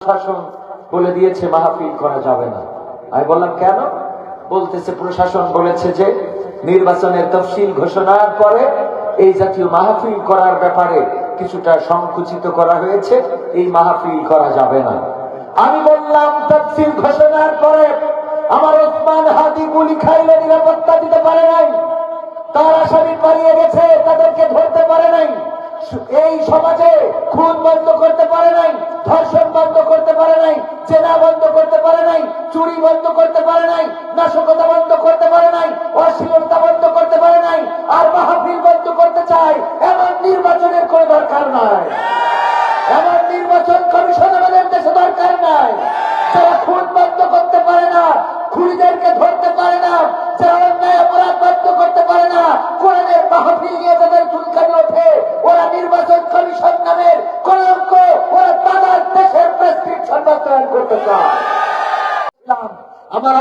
প্রশাসন বলে দিয়েছে, মাহফিল করা যাবে না। আমি বললাম, কেন? বলতেছে, প্রশাসন বলেছে যে নির্বাচনের তফসিল ঘোষণার পরে এই জাতীয় মাহফিল করার ব্যাপারে কিছুটা সংকুচিত করা হয়েছে, এই মাহফিল করা যাবে না। আমি বললাম, তফসিল ঘোষণার পরে আমার ওসমান হাদি গুলি খাইলে নিরাপত্তা দিতে পারে নাই। তার আসামি পালিয়ে গেছে, তাদেরকে ধরতে পারে নাই। এই সমাজে খুন বন্ধ করতে পারে নাই, ধর্ষণ বন্ধ করতে পারে নাই চেনা বন্ধ করতে পারে নাই, চুরি বন্ধ করতে পারে নাই, নাশকতা বন্ধ করতে পারে নাই, অশ্লীলতা বন্ধ করতে পারে নাই, আর মাহফিল বন্ধ করতে চায়, এমন নির্বাচনের কোনো দরকার নাই। এমন নির্বাচন কমিশন আমাদের দেশে দরকার নাই। যারা খুন বন্ধ করতে পারে না, খুনিদেরকে ধরতে পারে না, যারা অন্যায় অপরাধ বন্ধ করতে পারে না, কোরআনের মাহফিল নিয়ে তাদের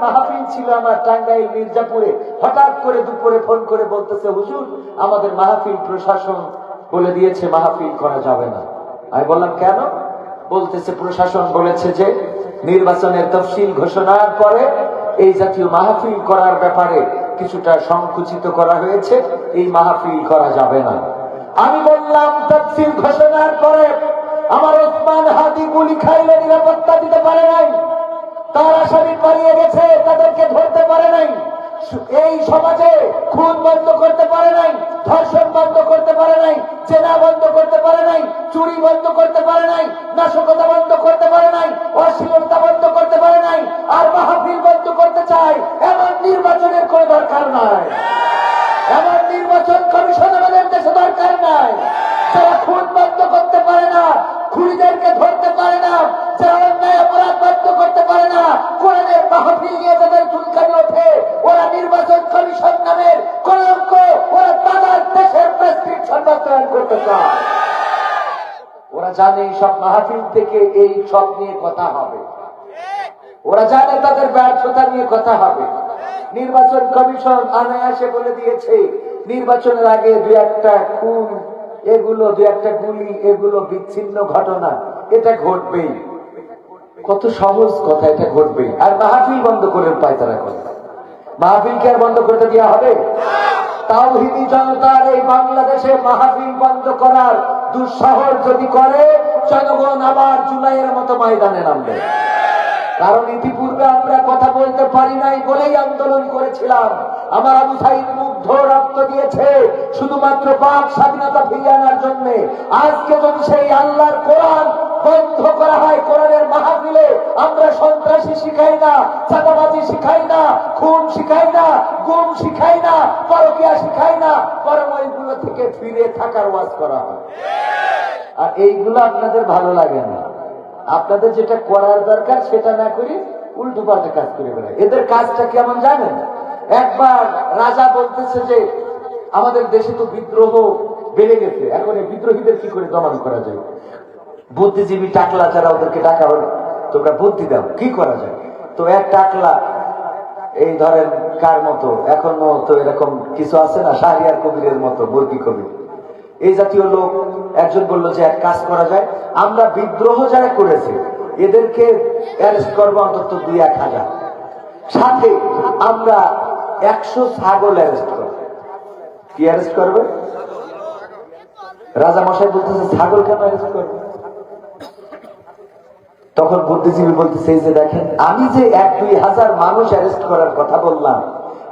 মাহফিল ছিল আমার টাঙ্গাইল মির্জাপুরে। হঠাৎ করে দুপুরে ফোন করে বলতেছে, হুজুর, আমাদের মাহফিল প্রশাসন বলে দিয়েছে, মাহফিল করা যাবে না। আমি বললাম, কেন? বলতেছে, প্রশাসন বলেছে যে নির্বাচনের তফসিল ঘোষণার পরে এই জাতীয় মাহফিল করার ব্যাপারে কিছুটা সংকুচিত করা হয়েছে, এই মাহফিল করা যাবে না। আমি বললাম, তফসিল ঘোষণার পরে আমার ওসমান হাদি গুলি খাইলে নিরাপত্তা দিতে পারে নাই। তার আসামি পালিয়ে গেছে তাদেরকে ধরতে পারে নাই। এই সমাজে খুন বন্ধ করতে পারে নাই, ধর্ষণ বন্ধ করতে পারে নাই, চেনা বন্ধ করতে পারে নাই, চুরি বন্ধ করতে পারে নাই, নাশকতা বন্ধ করতে পারে নাই, অশ্লীলতা বন্ধ করতে পারে নাই, আর মাহফিল বন্ধ করতে চায়, এমন নির্বাচনের কোনো দরকার নাই। এমন নির্বাচন কমিশন আমাদের দেশে জানে সব মাহফিল থেকে এই সব নিয়ে কথা হবে। ওরা জানে তাদের ব্যর্থতা নিয়ে কথা হবে। নির্বাচন কমিশন অনায়াসে বলে দিয়েছে, নির্বাচনের আগে দু একটা খুন, এগুলো দু একটা গুলি, এগুলো বিচ্ছিন্ন ঘটনা, এটা ঘটবেই। কত সহজ কথা, এটা ঘটবে আর মাহফিল বন্ধ করে পায় তারা কথা মাহফিল কি আর বন্ধ করতে দেওয়া হবে? তাওহিদি জনতার এই বাংলাদেশে বন্ধ করার দুঃসাহস যদি করে, জনগণ আবার জুলাইয়ের মতো ময়দানে নামবে। কারণ ইতিপূর্বে আমরা কথা বলতে পারি নাই বলেই আন্দোলন করেছিলাম। আমার আবু মুগ্ধ রক্ত দিয়েছে শুধুমাত্র বাক স্বাধীনতা ফিরিয়ে আনার জন্য। আজকে যদি সেই আল্লাহর কোরআন বন্ধ করা হয় আমরা সন্ত্রাসী শিখাই না, চাঁদাবাজি শিখাই না, খুন শিখাই না, গুম শিখাই না, পরকিয়া শিখাই না, বরং ওইগুলো থেকে ফিরে থাকার ওয়াজ করা হয়। আর এইগুলো আপনাদের ভালো লাগে না। আপনাদের যেটা করার দরকার সেটা না করি উল্টো পাল্টা কাজ করে বেড়ায়। এদের কাজটা কেমন জানেন? একবার রাজা বলতেছে যে, আমাদের দেশে তো বিদ্রোহ বেড়ে গেছে, এখন এই বিদ্রোহীদের কি করে দমন করা যায়? বুদ্ধিজীবী টাকলা যারা ওদেরকে ডাকা হলো। তোমরা বুদ্ধি দাও, কি করা যায়? তো এক টাকলা, এই ধরেন কার মতো? এখনও তো এরকম কিছু আছে না, শাহরিয়ার কবিরের মতো বর্গী কবির। এই জাতীয় লোক একজন বলল যে, এক কাজ করা যায়, আমরা বিদ্রোহ যারা করেছে, এদেরকে অ্যারেস্ট করব অন্তত দুই এক হাজার। সাথে আমরা একশো ছাগল অ্যারেস্ট করব। কি অ্যারেস্ট করবে? রাজা মশাই বলতেছে, ছাগল কেন অ্যারেস্ট করবে? তখন বুদ্ধিজীবী বলতেছে যে দেখেন, আমি যে এক দুই হাজার মানুষ অ্যারেস্ট করার কথা বললাম,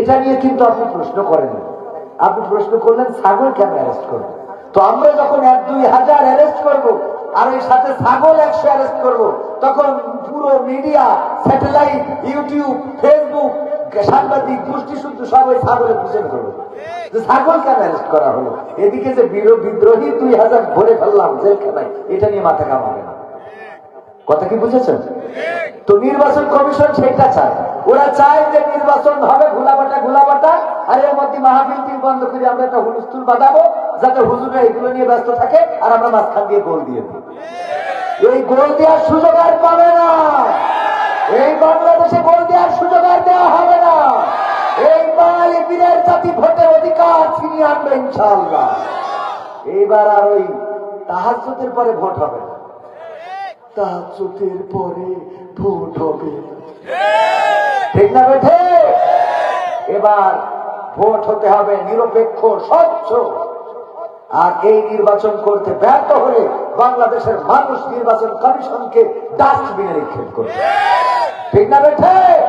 এটা নিয়ে কিন্তু আপনি প্রশ্ন করেন আপনি প্রশ্ন করলেন, ছাগল কেন অ্যারেস্ট করব? তো আমরা যখন এক দুই হাজার অ্যারেস্ট করব, আর এর সাথে ছাগল একশো অ্যারেস্ট করব, তখন পুরো মিডিয়া স্যাটেলাইট ইউটিউব ফেসবুক সাংবাদিক গোষ্ঠী শুদ্ধ সবাই ছাগলের পিছনে করবে। যে ছাগল কেন অ্যারেস্ট করা হলো? এদিকে যে বিদ্রোহী দুই হাজার ভরে ফেললাম, জেলখানায়, এটা নিয়ে মাথা কামাবে না। কথা কি বুঝেছেন? তো নির্বাচন কমিশন সেটা চায়। ওরা চায় যে নির্বাচন হবে ঘোলাবাটা ঘোলাবাটা আর এর মধ্যে মাহফিল বন্ধ করে আমরা একটা হুলস্থুল বাজাবো যাতে হুজুরা এগুলো নিয়ে ব্যস্ত থাকে আর আমরা মাঝখান দিয়ে গোল দিয়ে এই গোল দেওয়ার সুযোগ আর পাবে না। এই বাংলাদেশে গোল দেওয়ার সুযোগ আর দেওয়া হবে না। এই বাঙালি বীরের জাতি ভোটের অধিকার ফিরিয়ে আনবে ইনশাআল্লাহ। এইবার আর ওই তাহাজের পরে ভোট হবে না। তাহাজের পরে ভোট হবে। ঠিক। না বেঠে? এবার ভোট হতে হবে নিরপেক্ষ স্বচ্ছ। আর এই নির্বাচন করতে ব্যর্থ হলে বাংলাদেশের মানুষ নির্বাচন কমিশনকে ডাস্টবিনে নিক্ষেপ করবে। ঠিক না বেঠে?